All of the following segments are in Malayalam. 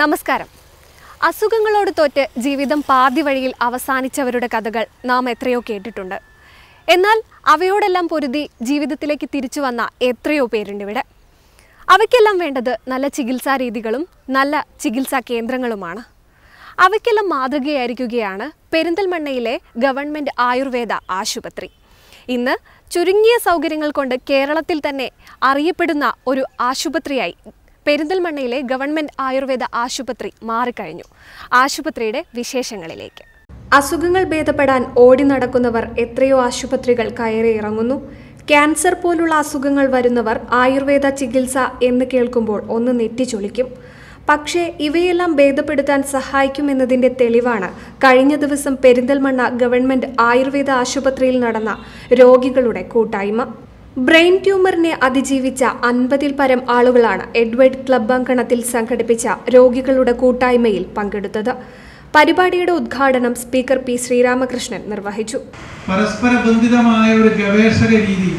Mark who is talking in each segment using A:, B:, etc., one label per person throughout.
A: നമസ്കാരം. അസുഖങ്ങളോട് തോറ്റ് ജീവിതം പാതി വഴിയിൽ അവസാനിച്ചവരുടെ കഥകൾ നാം എത്രയോ കേട്ടിട്ടുണ്ട്. എന്നാൽ അവയോടെല്ലാം പൊരുതി ജീവിതത്തിലേക്ക് തിരിച്ചു വന്ന എത്രയോ പേരുണ്ട് ഇവിടെ. അവയ്ക്കെല്ലാം വേണ്ടത് നല്ല ചികിത്സാ രീതികളും നല്ല ചികിത്സാ കേന്ദ്രങ്ങളുമാണ്. അവയ്ക്കെല്ലാം മാതൃകയായിരിക്കുകയാണ് പെരിന്തൽമണ്ണയിലെ ഗവൺമെന്റ് ആയുർവേദ ആശുപത്രി. ഇന്ന് ചുരുങ്ങിയ സൗകര്യങ്ങൾ കൊണ്ട് കേരളത്തിൽ തന്നെ അറിയപ്പെടുന്ന ഒരു ആശുപത്രിയായി പെരിന്തൽമണ്ണയിലെ ഗവൺമെന്റ് ആയുർവേദ ആശുപത്രി മാറിക്കഴിഞ്ഞു. ആശുപത്രിയുടെ വിശേഷങ്ങളിലേക്ക്. അസുഖങ്ങൾ ഭേദപ്പെടാൻ ഓടി നടക്കുന്നവർ എത്രയോ ആശുപത്രികൾ കയറി ഇറങ്ങുന്നു. ക്യാൻസർ പോലുള്ള അസുഖങ്ങൾ വരുന്നവർ ആയുർവേദ ചികിത്സ എന്ന് കേൾക്കുമ്പോൾ ഒന്ന് നെറ്റിച്ചൊളിക്കും പക്ഷേ ഇവയെല്ലാം ഭേദപ്പെടുത്താൻ സഹായിക്കുമെന്നതിന്റെ തെളിവാണ് കഴിഞ്ഞ ദിവസം പെരിന്തൽമണ്ണ ഗവൺമെന്റ് ആയുർവേദ ആശുപത്രിയിൽ നടന്ന രോഗികളുടെ കൂട്ടായ്മ. ബ്രെയിൻ ട്യൂമറിനെ അതിജീവിച്ച അൻപതിൽ പരം ആളുകളാണ് എഡ്വേർഡ് ക്ലബ് അങ്കണത്തിൽ സംഘടിപ്പിച്ച രോഗികളുടെ കൂട്ടായ്മയിൽ പങ്കെടുത്തത്. പരിപാടിയുടെ ഉദ്ഘാടനം സ്പീക്കർ പി ശ്രീരാമകൃഷ്ണൻ നിർവഹിച്ചു.
B: പരസ്പര ബന്ധിതമായ ഒരു ഗവേഷക രീതി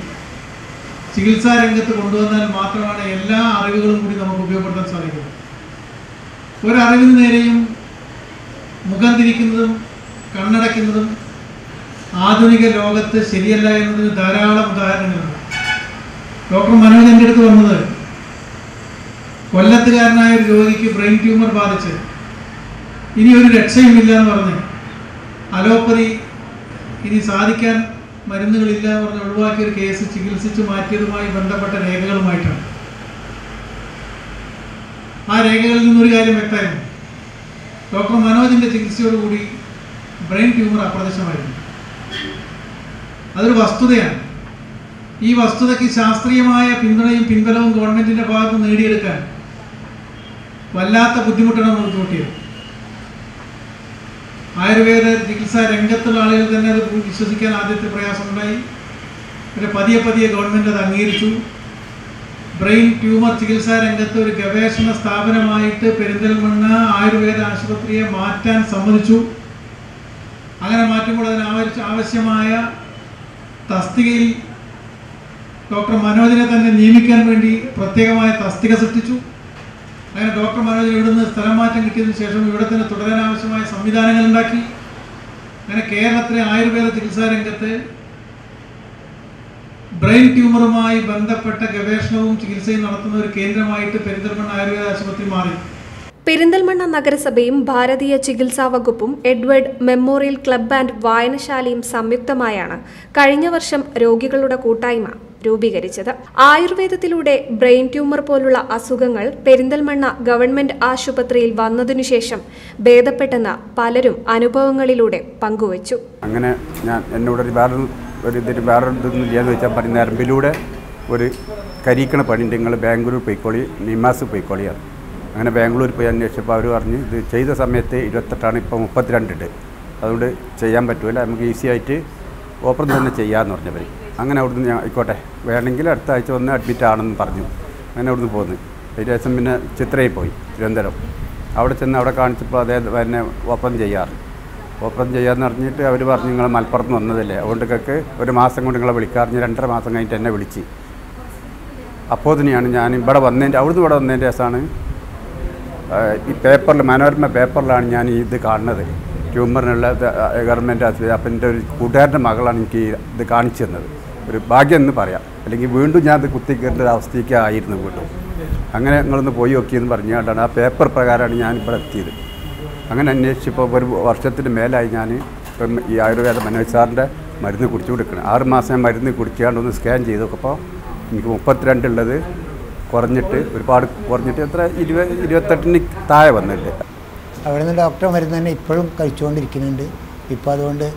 B: ചികിത്സാ രംഗത്ത് കൊണ്ടുവന്നാൽ മാത്രമാണ് എല്ലാ അറിവുകളും കൂടി നമുക്ക് ഉപയോഗപ്പെടുത്താൻ സാധിക്കുന്നത്. ഒരറിവിന് നേരെയും മുഖം തിരിക്കുന്നതും കണ്ണടയ്ക്കുന്നതും ആധുനിക ലോകത്ത് ശരിയല്ല എന്നതിന് ധാരാളം ഉദാഹരണങ്ങളുണ്ട്. ഡോക്ടർ മനോജ് എന്റെ അടുത്ത് വന്നത്. കൊല്ലത്തുകാരനായ ഒരു രോഗിക്ക് ബ്രെയിൻ ട്യൂമർ ബാധിച്ച് ഇനി ഒരു രക്ഷയുമില്ല എന്ന് പറഞ്ഞ് അലോപ്പതി ഇനി സാധിക്കാൻ മരുന്നുകളില്ല എന്ന് പറഞ്ഞ് ഒഴിവാക്കിയ ഒരു കേസ് ചികിത്സിച്ച് മാറ്റിയതുമായി ബന്ധപ്പെട്ട രേഖകളുമായിട്ടാണ്. ആ രേഖകളിൽ നിന്നൊരു കാര്യം വ്യക്തമായിരുന്നു. ഡോക്ടർ മനോജിന്റെ ചികിത്സയോടുകൂടി ബ്രെയിൻ ട്യൂമർ അപ്രത്യക്ഷമായിരുന്നു. അതൊരു വസ്തുതയാണ്. ഈ വസ്തുതയ്ക്ക് ശാസ്ത്രീയമായ പിന്തുണയും പിൻബലവും ഗവൺമെന്റിന്റെ ഭാഗത്ത് നേടിയെടുക്കാൻ വല്ലാത്ത ബുദ്ധിമുട്ടാണ് നമുക്ക് കൂട്ടിയത് ആയുർവേദ ചികിത്സാ രംഗത്തുള്ള ആളുകൾ തന്നെ അത് വിശ്വസിക്കാൻ ആദ്യത്തെ പ്രയാസമുണ്ടായി. പിന്നെ പതിയെ പതിയെ ഗവൺമെന്റ് അത് അംഗീകരിച്ചു. ബ്രെയിൻ ട്യൂമർ ചികിത്സാ രംഗത്ത് ഒരു ഗവേഷണ സ്ഥാപനമായിട്ട് പെരിന്തൽമണ്ണ ആയുർവേദ ആശുപത്രിയെ മാറ്റാൻ സമ്മതിച്ചു. അങ്ങനെ മാറ്റുമ്പോൾ അതിന് ആവശ്യമായ തസ്തികയിൽ ഡോക്ടർ മനോജിനെ തന്നെ നിയമിക്കാൻ വേണ്ടി പ്രത്യേകമായ തസ്തിക സൃഷ്ടിച്ചു. അങ്ങനെ ഡോക്ടർ മനോജിന് ഇവിടുന്ന് സ്ഥലം മാറ്റം കിട്ടിയതിനു ശേഷം ഇവിടെ തന്നെ തുടരാൻ ആവശ്യമായ സംവിധാനങ്ങൾ ഉണ്ടാക്കി. അങ്ങനെ കേരളത്തിലെ ആയുർവേദ ചികിത്സാ രംഗത്ത് ബ്രെയിൻ ട്യൂമറുമായി ബന്ധപ്പെട്ട ഗവേഷണവും ചികിത്സയും നടത്തുന്ന ഒരു കേന്ദ്രമായിട്ട് പെരിന്തൽമണ്ണ ആയുർവേദ ആശുപത്രി മാറി.
A: പെരിന്തൽമണ്ണ നഗരസഭയും ഭാരതീയ ചികിത്സാ വകുപ്പും എഡ്വേർഡ് മെമ്മോറിയൽ ക്ലബ് ആൻഡ് വായനശാലയും സംയുക്തമായാണ്. കഴിഞ്ഞ വർഷം രോഗികളുടെ കൂട്ടായ്മ. രൂപീകരിച്ചത്. ആയുർവേദത്തിലൂടെ ബ്രെയിൻ ട്യൂമർ പോലുള്ള അസുഖങ്ങൾ പെരിന്തൽമണ്ണ ഗവൺമെന്റ് ആശുപത്രിയിൽ വന്നതിനുശേഷം ഭേദപ്പെട്ടെന്ന് പലരും അനുഭവങ്ങളിലൂടെ പങ്കുവച്ചു.
C: അങ്ങനെ ഞാൻ എന്നോടൊരു വേറൊരു ഒരു നരമ്പിലൂടെ ഒരു കരീക്കണ പണി നിങ്ങൾ ബാംഗ്ലൂർ പോയിക്കോളി നിമാസ് പോയിക്കോളിയാണ് അങ്ങനെ ബാംഗ്ലൂർ പോയി അന്വേഷിച്ചപ്പോൾ അവർ പറഞ്ഞ് ഇത് ചെയ്ത സമയത്ത് ഇരുപത്തെട്ടാണ് ഇപ്പോൾ മുപ്പത്തിരണ്ടുണ്ട് അതുകൊണ്ട് ചെയ്യാൻ പറ്റില്ല നമുക്ക് ഈസി ആയിട്ട് ഓപ്പറേഷൻ തന്നെ ചെയ്യാമെന്ന് പറഞ്ഞവർ അങ്ങനെ അവിടുന്ന് ഞാൻ ആയിക്കോട്ടെ. വേണമെങ്കിൽ അടുത്ത ആഴ്ച വന്ന് അഡ്മിറ്റ് ആണെന്ന് പറഞ്ഞു. അങ്ങനെ അവിടുന്ന് പോന്നു. ദിവസം പിന്നെ ചിത്രയിൽ പോയി തിരുവനന്തപുരം. അവിടെ ചെന്ന് അവിടെ കാണിച്ചപ്പോൾ അതേ തന്നെ ഓപ്പൺ ചെയ്യാറ്. ഓപ്പൺ ചെയ്യാമെന്ന് പറഞ്ഞിട്ട് അവർ പറഞ്ഞു നിങ്ങൾ മലപ്പുറത്ത് നിന്ന് വന്നതല്ലേ. അതുകൊണ്ട് അതുകൊണ്ടൊക്കെ ഒരു മാസം കൊണ്ട് നിങ്ങളെ വിളിക്കാറിഞ്ഞ് രണ്ടര മാസം കഴിഞ്ഞിട്ട് എന്നെ വിളിച്ച്. അപ്പോൾ തന്നെയാണ് ഞാൻ ഇവിടെ വന്നതിന്റെ അവിടുന്ന് ഇവിടെ വന്നതിന്റെ ശേഷമാണ് ഈ പേപ്പറിൽ മനോരമ പേപ്പറിലാണ് ഞാൻ ഇത് കാണുന്നത്. ട്യൂമറിനുള്ള ഗവൺമെന്റ് ആശുപത്രി. അപ്പം എന്റെ ഒരു കൂട്ടുകാരന്റെ മകളാണ് എനിക്ക് ഇത് കാണിച്ചു തന്നത്. ഒരു ഭാഗ്യം എന്ന് പറയാം. അല്ലെങ്കിൽ വീണ്ടും ഞാൻ അത് കുത്തിക്കേണ്ട ഒരു അവസ്ഥയ്ക്ക് ആയിരുന്നു വീണ്ടും. അങ്ങനെ നിങ്ങളൊന്ന് പോയി നോക്കിയെന്ന് പറഞ്ഞുകൊണ്ടാണ് ആ പേപ്പർ പ്രകാരമാണ് ഞാൻ ഇവിടെ എത്തിയത്. അങ്ങനെ അന്വേഷിച്ചപ്പോൾ ഒരു വർഷത്തിന് മേലായി ഞാൻ ഇപ്പം ഈ ആയുർവേദ മനോജ് സാറിന്റെ മരുന്ന് കുടിച്ചു കൊടുക്കണം. ആറ് മാസം മരുന്ന് കുടിക്കാണ്ട് ഒന്ന് സ്കാൻ ചെയ്ത് നോക്കപ്പോൾ എനിക്ക് മുപ്പത്തിരണ്ടുള്ളത് കുറഞ്ഞിട്ട് ഒരുപാട് കുറഞ്ഞിട്ട് എത്ര ഇരുപത് ഇരുപത്തെട്ടിന് താഴെ വന്നിട്ട്
D: അവിടെ നിന്ന് ഡോക്ടർ മരുന്ന് തന്നെ ഇപ്പോഴും കഴിച്ചുകൊണ്ടിരിക്കുന്നുണ്ട്. ഇപ്പോൾ അതുകൊണ്ട്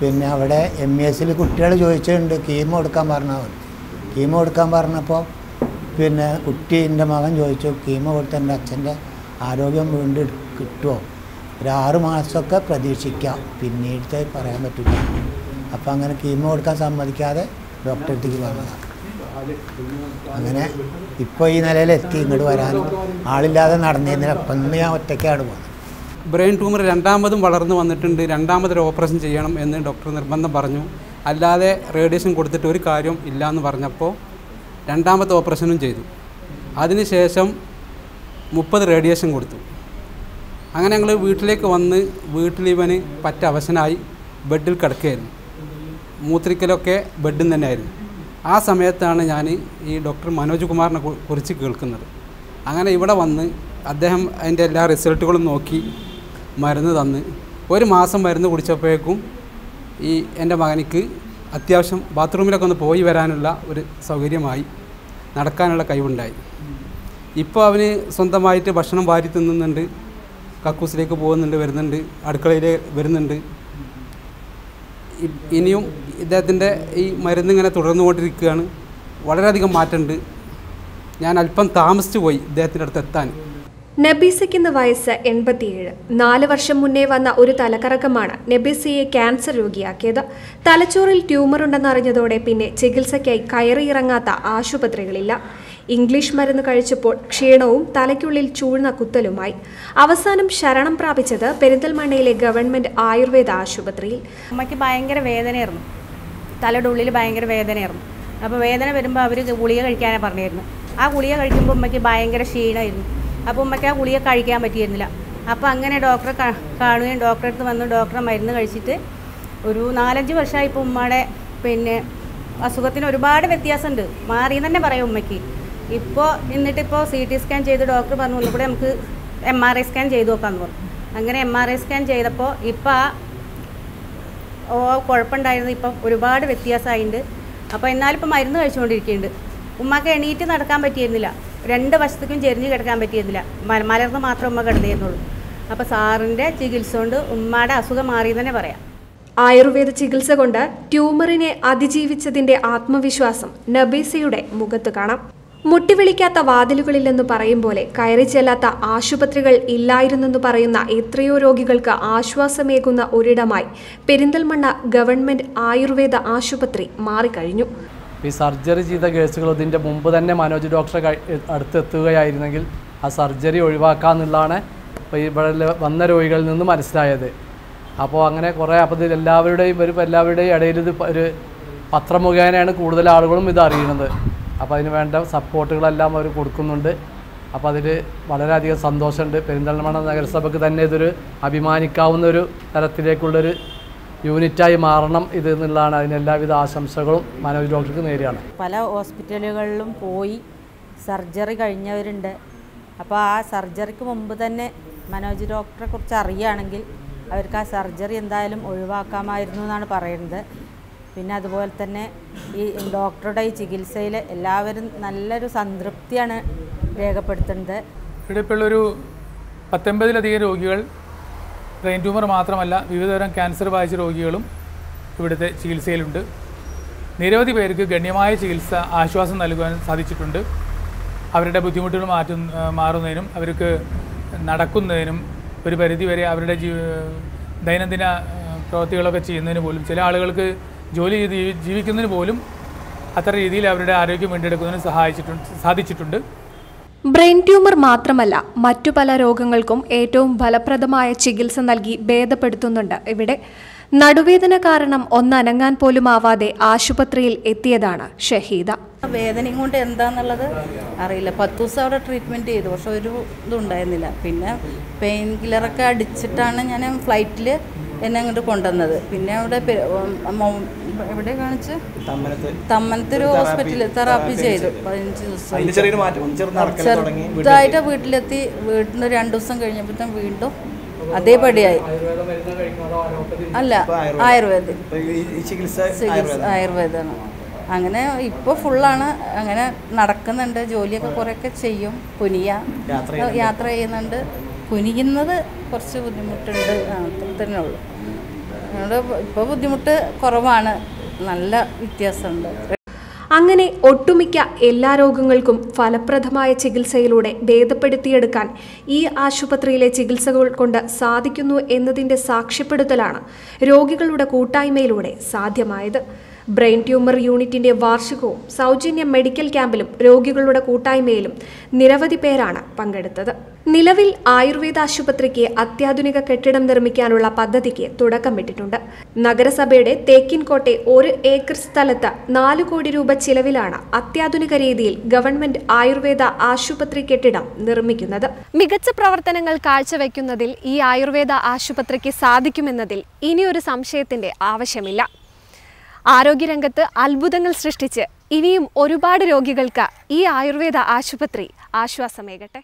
D: പിന്നെ അവിടെ എം ഇ എസിൽ കുട്ടികൾ ചോദിച്ചിട്ടുണ്ട് കീമോ കൊടുക്കാൻ പറഞ്ഞാൽ മതി. കീമോ എടുക്കാൻ പറഞ്ഞപ്പോൾ പിന്നെ കുട്ടി എന്റെ മകൻ ചോദിച്ചു കീമോ കൊടുത്ത എന്റെ അച്ഛന്റെ ആരോഗ്യം വീണ്ടും കിട്ടുമോ ഒരു ആറ് മാസമൊക്കെ പ്രതീക്ഷിക്കാം. പിന്നീടത്തെ പറയാൻ പറ്റില്ല അപ്പോൾ അങ്ങനെ കീമോ കൊടുക്കാൻ സമ്മതിക്കാതെ ഡോക്ടറെ അടുത്തേക്ക് പറഞ്ഞതാണ് അങ്ങനെ ഇപ്പോൾ ഈ നിലയിൽ എത്തി ഇങ്ങോട്ട് വരാൻ ആളില്ലാതെ നടന്നിരുന്നില്ല. അപ്പം ഞാൻ ഒറ്റയ്ക്കാണ് പോകുന്നത്
E: ബ്രെയിൻ ട്യൂമർ രണ്ടാമതും വളർന്നു വന്നിട്ടുണ്ട്. രണ്ടാമതൊരു ഓപ്പറേഷൻ ചെയ്യണം എന്ന് ഡോക്ടർ നിർബന്ധം പറഞ്ഞു. അല്ലാതെ റേഡിയേഷൻ കൊടുത്തിട്ട് ഒരു കാര്യം ഇല്ല എന്ന് പറഞ്ഞപ്പോൾ രണ്ടാമത്തെ ഓപ്പറേഷനും ചെയ്തു. അതിനുശേഷം മുപ്പത് റേഡിയേഷൻ കൊടുത്തു. അങ്ങനെ ഞങ്ങൾ വീട്ടിലേക്ക് വന്ന് വീട്ടിൽ ഇവന് പറ്റ അവശനായി ബെഡിൽ കിടക്കുകയായിരുന്നു. മൂത്രിക്കലൊക്കെ ബെഡിൽ തന്നെയായിരുന്നു. ആ സമയത്താണ് ഞാൻ ഈ ഡോക്ടർ മനോജ് കുമാറിനെ കുറിച്ച് കേൾക്കുന്നത്. അങ്ങനെ ഇവിടെ വന്ന് അദ്ദേഹം അതിന്റെ എല്ലാ റിസൾട്ടുകളും നോക്കി മരുന്ന് തന്ന്. ഒരു മാസം മരുന്ന് കുടിച്ചപ്പോഴേക്കും ഈ എന്റെ മകനിക്ക് അത്യാവശ്യം ബാത്റൂമിലൊക്കെ ഒന്ന് പോയി വരാനുള്ള ഒരു സൗകര്യമായി നടക്കാനുള്ള കഴിവുണ്ടായി. ഇപ്പോൾ അവന് സ്വന്തമായിട്ട് ഭക്ഷണം വാരി തിന്നുന്നുണ്ട് കക്കൂസിലേക്ക് പോകുന്നുണ്ട് വരുന്നുണ്ട് അടുക്കളയിൽ വരുന്നുണ്ട്. ഇനിയും ഇദ്ദേഹത്തിന്റെ ഈ മരുന്ന് ഇങ്ങനെ തുടർന്നുകൊണ്ടിരിക്കുകയാണ്. വളരെയധികം മാറ്റമുണ്ട്. ഞാൻ അല്പം താമസിച്ചു പോയി ഇദ്ദേഹത്തിന്റെ അടുത്ത് എത്താൻ.
A: നബീസയ്ക്ക് ഇന്ന് വയസ്സ് എൺപത്തിയേഴ്. നാല് വർഷം മുന്നേ വന്ന ഒരു തലകറക്കമാണ് നബീസയെ ക്യാൻസർ രോഗിയാക്കിയത്. തലച്ചോറിൽ ട്യൂമർ ഉണ്ടെന്നറിഞ്ഞതോടെ പിന്നെ ചികിത്സയ്ക്കായി കയറിയിറങ്ങാത്ത ആശുപത്രികളില്ല. ഇംഗ്ലീഷ് മരുന്ന് കഴിച്ചപ്പോൾ ക്ഷീണവും തലയ്ക്കുള്ളിൽ ചൂഴ്ന്ന കുത്തലുമായി. അവസാനം ശരണം പ്രാപിച്ചത് പെരിന്തൽമണ്ണയിലെ ഗവൺമെന്റ് ആയുർവേദ ആശുപത്രിയിൽ.
F: അമ്മയ്ക്ക് ഭയങ്കര വേദനയായിരുന്നു. തലയുടെ ഉള്ളിൽ ഭയങ്കര വേദനയായിരുന്നു. അപ്പോൾ വേദന വരുമ്പോൾ അവർ ഗുളിക കഴിക്കാനാണ് പറഞ്ഞിരുന്നു ആ ഗുളിക കഴിക്കുമ്പോൾ അമ്മയ്ക്ക് ഭയങ്കര ക്ഷീണമായിരുന്നു. അപ്പോൾ ഉമ്മയ്ക്ക് ആ ഗുളിക കഴിക്കാൻ പറ്റിയിരുന്നില്ല. അപ്പോൾ അങ്ങനെ ഡോക്ടറെ കാണുകയും ഡോക്ടറെ അടുത്ത് വന്ന് ഡോക്ടറെ മരുന്ന് കഴിച്ചിട്ട് ഒരു നാലഞ്ച് വർഷമായി ഇപ്പോൾ ഉമ്മയുടെ പിന്നെ അസുഖത്തിന് ഒരുപാട് വ്യത്യാസമുണ്ട്. മാറി തന്നെ പറയാം ഉമ്മയ്ക്ക്. ഇപ്പോൾ എന്നിട്ടിപ്പോൾ സി ടി സ്കാൻ ചെയ്ത് ഡോക്ടർ പറഞ്ഞു ഒന്നുകൂടെ നമുക്ക് എം ആർ ഐ സ്കാൻ ചെയ്ത് നോക്കാമെന്ന് പറഞ്ഞു. അങ്ങനെ എം ആർ ഐ സ്കാൻ ചെയ്തപ്പോൾ ഇപ്പോൾ ആ ഓ കുഴപ്പമുണ്ടായിരുന്നു ഇപ്പം ഒരുപാട് വ്യത്യാസമായിട്ടുണ്ട് അപ്പോൾ എന്നാലും ഇപ്പോൾ മരുന്ന് കഴിച്ചുകൊണ്ടിരിക്കുന്നുണ്ട് ഉമ്മക്ക് എണീറ്റ് നടക്കാൻ പറ്റിയിരുന്നില്ല. രണ്ട് വശത്തേക്കും ചെരിഞ്ഞ് കിടക്കാൻ പറ്റിയിരുന്നില്ല മലർന്ന് മാത്രം ഉമ്മ കിടന്നിരുന്നുള്ളൂ അപ്പോൾ സാറിന്റെ ചികിത്സ കൊണ്ട് ഉമ്മയുടെ അസുഖം മാറി തന്നെ പറയാം.
A: ആയുർവേദ ചികിത്സ കൊണ്ട് ട്യൂമറിനെ അതിജീവിച്ചതിന്റെ ആത്മവിശ്വാസം നബീസയുടെ മുഖത്ത് കാണാം. മുട്ടിവിളിക്കാത്ത വാതിലുകളില്ലെന്ന് പറയും പോലെ കയറി ചെല്ലാത്ത ആശുപത്രികൾ ഇല്ലായിരുന്നെന്ന് പറയുന്ന എത്രയോ രോഗികൾക്ക് ആശ്വാസമേകുന്ന ഒരിടമായി പെരിന്തൽമണ്ണ ഗവൺമെന്റ് ആയുർവേദ ആശുപത്രി മാറിക്കഴിഞ്ഞു.
G: ഈ സർജറി ചെയ്ത കേസുകൾ ഇതിന്റെ മുമ്പ് തന്നെ മനോജ് ഡോക്ടറെ അടുത്തെത്തുകയായിരുന്നെങ്കിൽ ആ സർജറി ഒഴിവാക്കാമെന്നുള്ളതാണ് ഇപ്പോൾ ഇവിടെ വന്ന രോഗികളിൽ നിന്ന് മനസ്സിലായത്. അപ്പോൾ അങ്ങനെ കുറേ അപ്പോൾ ഇത് എല്ലാവരുടെയും ഒരു എല്ലാവരുടെയും ഇടയിൽ ഇത് ഒരു പത്രം മുഖേനയാണ് കൂടുതൽ ആളുകളും ഇത് അറിയുന്നത് അപ്പോൾ അതിന് വേണ്ട സപ്പോർട്ടുകളെല്ലാം അവർ കൊടുക്കുന്നുണ്ട്. അപ്പോൾ അതിൽ വളരെയധികം സന്തോഷമുണ്ട്. പെരിന്തൽമണ്ണ നഗരസഭയ്ക്ക് തന്നെ ഇതൊരു അഭിമാനിക്കാവുന്ന ഒരു തരത്തിലേക്കുള്ളൊരു യൂണിറ്റായി മാറണം ഇത് എന്നുള്ളതാണ് അതിന് എല്ലാവിധ ആശംസകളും മനോജ് ഡോക്ടർക്ക് നേരെയാണ്.
F: പല ഹോസ്പിറ്റലുകളിലും പോയി സർജറി കഴിഞ്ഞവരുണ്ട്. അപ്പോൾ ആ സർജറിക്ക് മുമ്പ് തന്നെ മനോജ് ഡോക്ടറെ കുറിച്ച് അറിയുകയാണെങ്കിൽ അവർക്ക് ആ സർജറി എന്തായാലും ഒഴിവാക്കാമായിരുന്നു എന്നാണ് പറയുന്നത്. പിന്നെ അതുപോലെ തന്നെ ഈ ഡോക്ടറുടെ ഈ ചികിത്സയിൽ എല്ലാവരും നല്ലൊരു സംതൃപ്തിയാണ് രേഖപ്പെടുത്തുന്നത്.
H: ഇവിടെ ഇപ്പോൾ ഉള്ളൊരു പത്തൊമ്പതിലധികം രോഗികൾ ബ്രെയിൻ ട്യൂമർ മാത്രമല്ല വിവിധതരം ക്യാൻസർ ബാധിച്ച രോഗികളും ഇവിടുത്തെ ചികിത്സയിലുണ്ട്. നിരവധി പേർക്ക് ഗണ്യമായ ചികിത്സ ആശ്വാസം നൽകുവാൻ സാധിച്ചിട്ടുണ്ട്. അവരുടെ ബുദ്ധിമുട്ടുകൾ മാറ്റു മാറുന്നതിനും അവർക്ക് നടക്കുന്നതിനും ഒരു പരിധിവരെ അവരുടെ ജീ ദൈനംദിന പ്രവൃത്തികളൊക്കെ ചെയ്യുന്നതിന് പോലും ചില ആളുകൾക്ക് ജോലി ചെയ്ത് ജീവി- ജീവിക്കുന്നതിന് പോലും അത്ര രീതിയിൽ അവരുടെ ആരോഗ്യം വീണ്ടെടുക്കുന്നതിന് സഹായിച്ചിട്ടുണ്ട് സാധിച്ചിട്ടുണ്ട്.
A: ബ്രെയിൻ ട്യൂമർ മാത്രമല്ല മറ്റു പല രോഗങ്ങൾക്കും ഏറ്റവും ഫലപ്രദമായ ചികിത്സ നൽകി ഭേദപ്പെടുത്തുന്നുണ്ട്. ഇവിടെ നടുവേദന കാരണം ഒന്നനങ്ങാൻ പോലും ആവാതെ ആശുപത്രിയിൽ എത്തിയതാണ് ഷഹീദ.
I: വേദനയും കൊണ്ട് എന്താന്നുള്ളത് അറിയില്ല. പത്ത് ദിവസം അവിടെ ട്രീറ്റ്മെന്റ് ചെയ്തു. പക്ഷെ ഒരു ഇതുണ്ടായിരുന്നില്ല. പിന്നെ പെയിൻ കില്ലറൊക്കെ അടിച്ചിട്ടാണ് ഞാൻ ഫ്ലൈറ്റിൽ എന്നെ അങ്ങോട്ട് കൊണ്ടുവന്നത്. പിന്നെ അവിടെ എവിടെ കാണിച്ച്? തമ്മനത്തൊരു ഹോസ്പിറ്റലിൽ തെറാപ്പി ചെയ്തു. പതിനഞ്ച് ദിവസം ചെറുതായിട്ട് വീട്ടിലെത്തി. വീട്ടിൽ നിന്ന് രണ്ട് ദിവസം കഴിഞ്ഞപ്പോഴത്തെ വീണ്ടും അതേപടിയായി. അല്ല ആയുർവേദ.
J: ഇപ്പൊ
I: ആയുർവേദമാണ്. അങ്ങനെ ഇപ്പോൾ ഫുള്ളാണ്. അങ്ങനെ നടക്കുന്നുണ്ട്. ജോലിയൊക്കെ കുറേയൊക്കെ ചെയ്യും. കുനിയ യാത്ര ചെയ്യുന്നുണ്ട്. കുനിയുന്നത് കുറച്ച് ബുദ്ധിമുട്ടുണ്ട്. അത്ര തന്നെ ഉള്ളൂ. അതുകൊണ്ട് ഇപ്പോൾ ബുദ്ധിമുട്ട് കുറവാണ്. നല്ല വ്യത്യാസമുണ്ട്.
A: അങ്ങനെ ഒട്ടുമിക്ക എല്ലാ രോഗങ്ങൾക്കും ഫലപ്രദമായ ചികിത്സയിലൂടെ ഭേദപ്പെടുത്തിയെടുക്കാൻ ഈ ആശുപത്രിയിലെ ചികിത്സകൾ കൊണ്ട് സാധിക്കുന്നു എന്നതിന്റെ സാക്ഷ്യപ്പെടുത്തലാണ് രോഗികളുടെ കൂട്ടായ്മയിലൂടെ സാധ്യമായത്. ബ്രെയിൻ ട്യൂമർ യൂണിറ്റിന്റെ വാർഷികവും സൗജന്യ മെഡിക്കൽ ക്യാമ്പിലും രോഗികളുടെ കൂട്ടായ്മയിലും നിരവധി പേരാണ് പങ്കെടുത്തത്. നിലവിൽ ആയുർവേദ ആശുപത്രിക്ക് അത്യാധുനിക കെട്ടിടം നിർമ്മിക്കാനുള്ള പദ്ധതിക്ക് തുടക്കമിട്ടിട്ടുണ്ട് നഗരസഭയുടെ തേക്കിൻകോട്ടെ ഒരു ഏക്കർ സ്ഥലത്ത് നാല് കോടി രൂപ ചിലവിലാണ് അത്യാധുനിക രീതിയിൽ ഗവൺമെന്റ് ആയുർവേദ ആശുപത്രി കെട്ടിടം നിർമ്മിക്കുന്നത്. മികച്ച പ്രവർത്തനങ്ങൾ കാഴ്ചവെക്കുന്നതിൽ ഈ ആയുർവേദ ആശുപത്രിക്ക് സാധിക്കുമെന്നതിൽ ഇനിയൊരു സംശയത്തിന്റെ ആവശ്യമില്ല. ആരോഗ്യരംഗത്ത് അത്ഭുതങ്ങൾ സൃഷ്ടിച്ച് ഇനിയും ഒരുപാട് രോഗികൾക്ക് ഈ ആയുർവേദ ആശുപത്രി ആശ്വാസമേകട്ടെ.